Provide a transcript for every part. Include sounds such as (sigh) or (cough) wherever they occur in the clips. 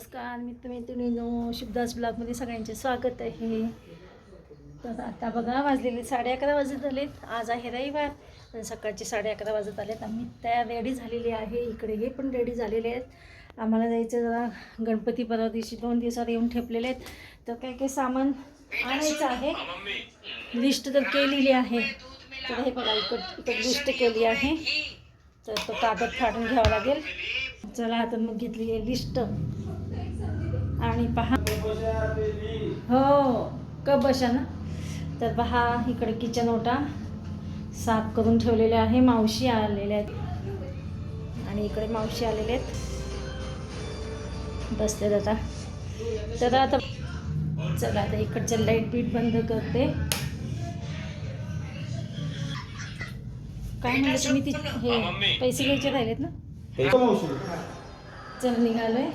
नमस्कार मित्रमैत्रिणीनो शिवदास ब्लॉगमध्ये सगळ्यांचे स्वागत आहे. तर आता बघा वाजलेले साडे अकरा वाजत आलेत. आज आहे रविवार आणि सकाळचे साडे अकरा वाजत आलेत. आम्ही त्या रेडी झालेली आहे. इकडे हे पण रेडी झालेले आहेत. आम्हाला जायचं जरा गणपती परवा दिवशी दोन दिवसावर येऊन ठेपलेले आहेत. तर काय काय सामान आणायचं आहे? लिस्ट तर केलेली आहे. तर हे बघा इकड इकड लिस्ट केली आहे. तर तो कागद फाडून घ्यावा लागेल. चला आता मग घेतली आहे लिस्ट. आणि पहा. हो कप बशा ना? तर पहा इकडे किचन ओटा साफ करून ठेवलेले आहे. मावशी आलेल्या आहेत. आणि इकडे मावशी आलेले आहेत. बसले आता. तर आता चला आता इकडचं लाइट बीट बंद करते. काय म्हणलं तुम्ही ती? हे पैसे घ्यायचे राहिलेत ना? चल निघालोय.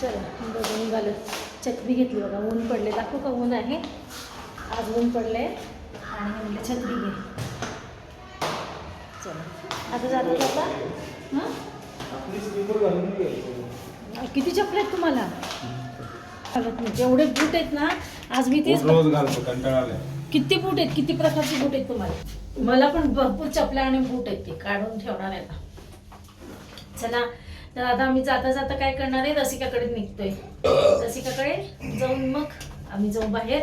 चला निघालो छत्री घेतली बघा. ऊन पडले दाखवू का ऊन आहे? आज ऊन पडले आणि म्हणलं छत्री घे. चला. आता जाता हां? किती चपले आहेत तुम्हाला नाही. एवढे बूट आहेत ना आज मी तेच रोज घालतो कंटाळा आलाय किती बूट आहेत? किती प्रकारचे बूट आहेत तुम्हाला? मला पण भरपूर चपल्या आणि बूट आहेत ते. काढून ठेवणार आहे आता. चला. तर आता आम्ही जाता जाता काय करणार आहे? रसिकाकडे निघतोय. रसिकाकडे जाऊन मग आम्ही जाऊ बाहेर.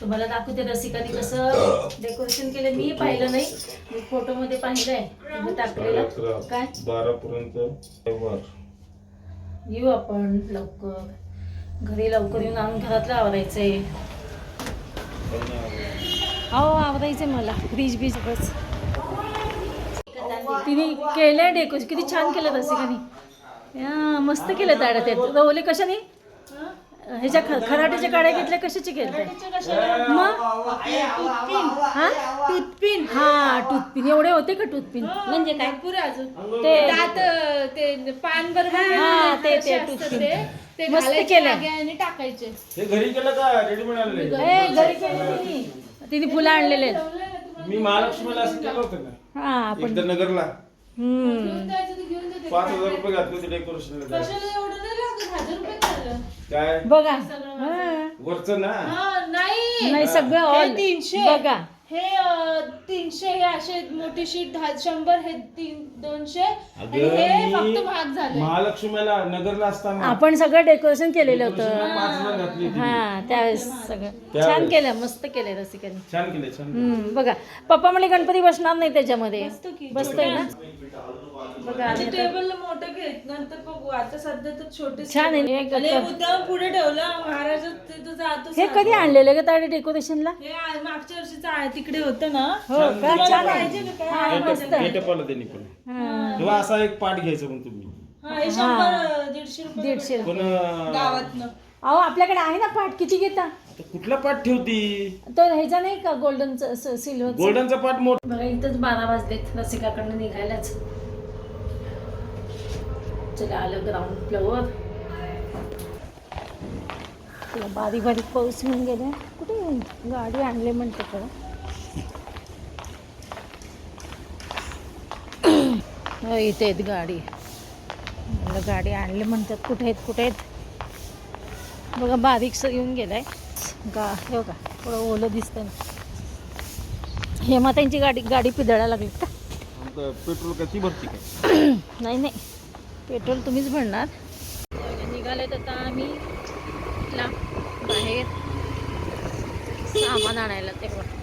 तुम्हाला दाखवते रसिकाने कसं डेकोरेशन केलं मी पाहिलं नाही. मी फोटोमध्ये पाहिलंय. तुम्ही टाकलेलं. काय? बारा पर्यंत येऊ आपण लवकर. घरी लवकर येऊन आणून घरातलं आवरायचंय. अहो आवरायचंय मला. फ्रीज बीज बस. तिने केलंय डेकोरेशन किती छान केलं रसिकाने. या मस्त केलं ताड्या ते रवले कशाने? ह्याच्या ख- खराट्याच्या काड्या घेतल्या कशाची केलं मग? हा? टूथपिन. हा टूथपिन. एवढे होते का टूथपिन? म्हणजे काय? पुरे अजून. ते दात ते पान बरोबर हा, ते- टूथपिन. ते ते मस्त आणि टाकायचे. हे घरी केलं का? रेडीमेड आणले घरी केलं तिने. तिने फुलं आणलेले आहेत. मी महालक्ष्मीला असं केलं होतं का हा आपण एकदा नगरला. हम्म. घेऊन जायचं ते घेऊन जाते. पाच हजार रुपये घातले होते डेकोरेशनला कशाला एवढं नाही लागत? हजार रुपये झालं. काय? बघा. हा. वरचं ना? हा नाही. नाही सगळं हे ऑल तीनशे. बघा. हे तीनशे हे असे मोठी शीट शंभर हे तीन दोनशे. आणि हे फक्त महाग झाले महालक्ष्मीला नगरला असताना आपण सगळं डेकोरेशन केलेलं होतं. हा त्यावेळेस सगळं. छान केलं मस्त केलंय रसिकाने. छान केले छान केले. बघा पप्पा म्हणले गणपती बसणार नाही त्याच्यामध्ये. बसतोय ना? बघा आणि आता- टेबल मोठं घेत नंतर बघू. आता सध्या तर छोटे छान आहे. एक- आणि मुद्दाम पुढे ठेवला महाराज तिथं जातो हे कधी आणलेलं का ताडे डेकोरेशनला हे आ- मागच्या वर्षीचं आहे तिकडे होतं ना. हो का? छान आहे? हा, गेटअप आलं त्यांनी पण. हा. तेव्हा असा एक पाठ घ्यायचा पण तुम्ही. हा हे शंभर दीडशे रुपये दीडशे पण अं, गावातनं. अहो आपल्याकडे आहे ना पाठ? किती घेता? आता कुठला पाठ ठेवती? तो ह्याचा नाही का गोल्डनचा सिल्वर गोल्डनचा पाठ मोठा बघा इथंच बारा वाजलेत. रसिकाकडनं निघायलाच. चला आलं ग्राउंड फ्लोअर तुला बारीक बारीक पाऊस येऊन गेले. कुठे गाडी आणले म्हणते हो, इथे आहेत गाडी. म्हणलं गाडी आणले म्हणतात. कुठे आहेत? कुठे आहेत? बघा बारीकसं येऊन गेलाय. गा हे बघा थोडं ओलं दिसतंय. ना हेमाताईंची गाडी गाडी पिदळायला लागली का? पेट्रोल कशी भरती काय? (clears throat) नाही नाही. पेट्रोल तुम्हीच भरणार. निघाले तर आता आम्ही ला बाहेर सामान आणायला तेव्हा.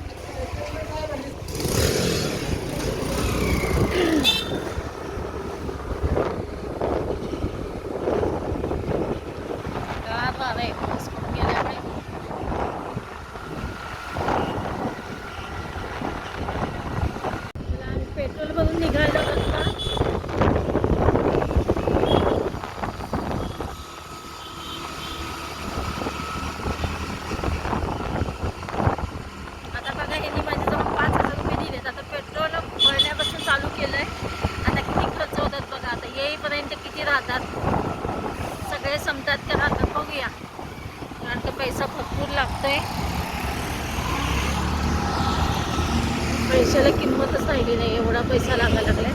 पैशाला किंमतच राहिली नाही एवढा पैसा लागायला लागलाय.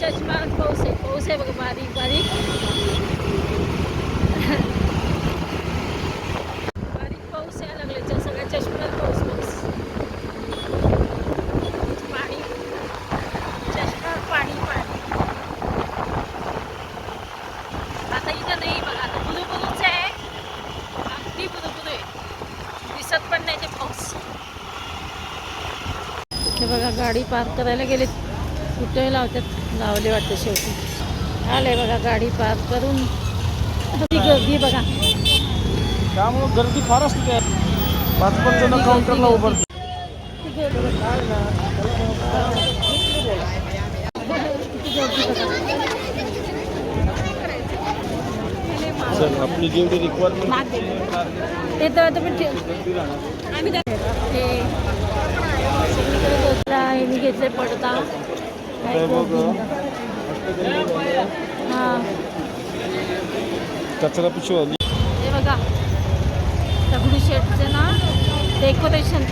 चष्मा पाऊस आहे पाऊस आहे बघा बारीक बारीक. गाडी पार्क करायला गेले कुठे लावतात. लावले वाटतं शेवटी. आले बघा गाडी पार्क करून. ती गर्दी बघा. त्यामुळं गर्दी फार असते पाच पाच जण काउंटरला उभं ती गर्दी किती गर्दी बघा सर आपली जेवढी रिक्वायरमेंट ते तर तुम्ही आम्ही बघ हां. कचरा पिशवी. आली हे बघा. दगडू शेटचं ना डेकोरेशन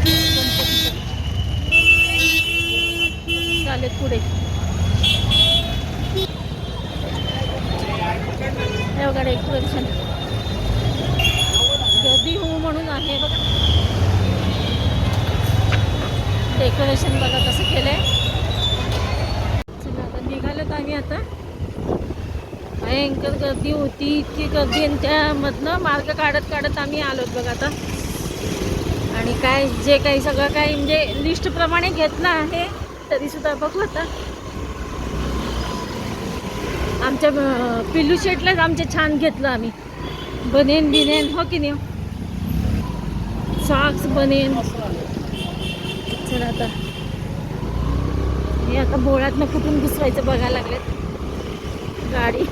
चालेल पुढे. हे बघा डेकोरेशन गर्दी हो म्हणून आहे. बघा डेकोरेशन बघा कसं केलं आहे आता निघालोत आम्ही आता. भयंकर गर्दी होती इतकी गर्दी आणि त्यामधनं मार्ग काढत काढत आम्ही आलोत बघा आता. आणि काय जे काही सगळं काही म्हणजे लिस्टप्रमाणे घेतलं आहे तरीसुद्धा बघू आता. आमच्या पिल्लू शेटलाच आमचे छान घेतलं आम्ही. बनेन बिनेन हो की नाही हो? सॉक्स बनेन. चला आता. हे आता बोळातनं कुठून घुसवायचं बघायला लागलेत. गाडी.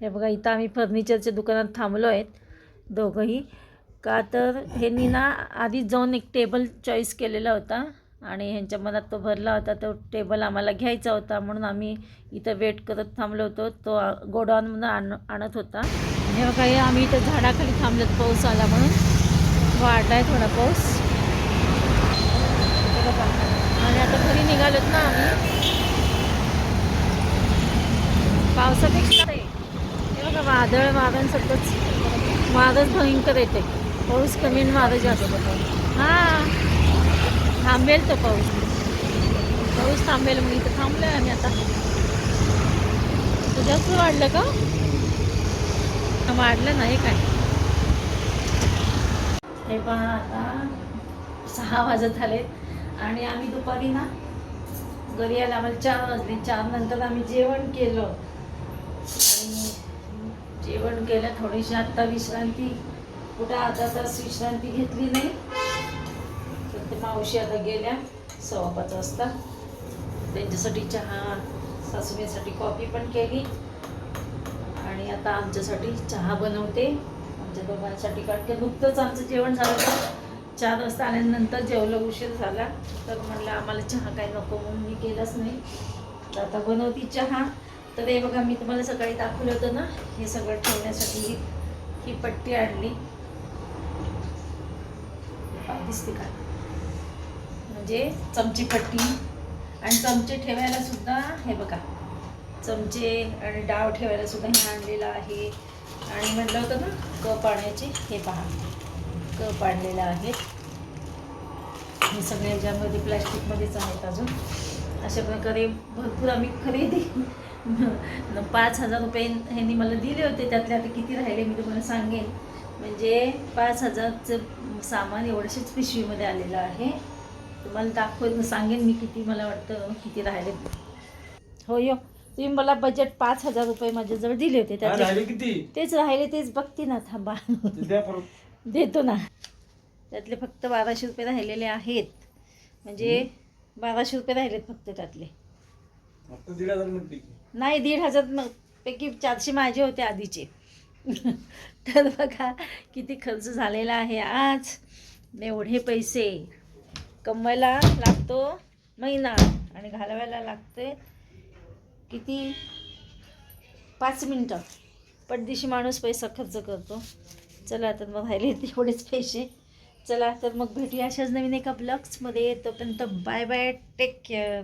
हे बघा इथं आम्ही फर्निचरच्या दुकानात थांबलो आहेत दोघंही. का तर ह्यांनी ना आधीच जाऊन एक टेबल चॉईस केलेला होता आणि ह्यांच्या मनात तो भरला होता तो टेबल आम्हाला घ्यायचा होता म्हणून आम्ही इथं वेट करत थांबलो होतो. तो गोडाऊनमधून आण आणत होता. हे बघा हे आम्ही इथं झाडाखाली थांबलोत पाऊस आला म्हणून. वाढला आहे थोडा पाऊस. आणि आता घरी निघालोत ना आम्ही. पावसापेक्षा हे बघा वादळ वारण सतत. वादच भयंकर येते. पाऊस कमी आणि वादळ जास्त. हां. थांबेल तो पाऊस. पाऊस थांबेल मग इथं थांबलोय आम्ही आता. तुझ्याच वाढलं का? वाढलं नाही काय? हे पण आता सहा वाजत आले आणि आम्ही दुपारी ना घरी यायला आम्हाला चार वाजले. चार नंतर आम्ही जेवण केलं. आणि जेवण केलं. थोडीशी आत्ता विश्रांती. कुठं अर्धा तास विश्रांती घेतली नाही. तर ते मावशी आता गेल्या. सव्वा पाच वाजता. त्यांच्यासाठी चहा सासूबाईसाठी कॉफी पण केली. आणि आता आमच्यासाठी चहा बनवते. आमच्या दोघांसाठी कारण की नुकतंच आमचं जेवण झालं तर चार वाजता आल्यानंतर जेवलं उशीर झाला. तर म्हणलं आम्हाला चहा काय नको म्हणून मी केलंच नाही. तर आता बनवती चहा. तर हे बघा मी तुम्हाला सकाळी दाखवलं होतं ना हे सगळं ठेवण्यासाठी ही ही पट्टी आणली. दिसते का? म्हणजे चमची पट्टी. आणि चमचे ठेवायला सुद्धा हे बघा. चमचे आणि डाव ठेवायला सुद्धा हे आणलेलं आहे. आणि म्हटलं होतं ना कप आणण्याचे हे पहा. कप आणलेला आहे. हे सगळे याच्यामध्ये प्लॅस्टिकमध्येच आहेत अजून. अशा प्रकारे भरपूर आम्ही खरेदी पाच हजार रुपये ह्यांनी मला दिले होते. त्यातले आता किती राहिले मी तुम्हाला सांगेन. म्हणजे पाच हजारचं सामान एवढ्याशाच पिशवीमध्ये आलेलं आहे. तुम्हाला दाखवत सांगेन मी किती मला वाटतं किती राहिले. हो यो. तुम्ही मला बजेट पाच हजार रुपये माझ्याजवळ दिले होते. त्यातले किती? तेच राहिले तेच बघते ना थांबा. देतो ना. त्यातले फक्त बाराशे रुपये राहिलेले आहेत. म्हणजे बाराशे रुपये राहिलेत फक्त त्यातले. नाही दीड हजार पैकी चारशे माझे होते आधीचे. (laughs) तर बघा किती खर्च झालेला आहे आज. एवढे पैसे. कमवायला लागतो महिना आणि घालवायला लागते. किती? पाच मिनटं. पटदिशी माणूस पैसा खर्च करतो. चला तर मग राहिले तेवढेच पैसे. चला तर मग भेटूया अशाच नवीन एका ब्लॉग्समध्ये तोपर्यंत बाय बाय टेक केअर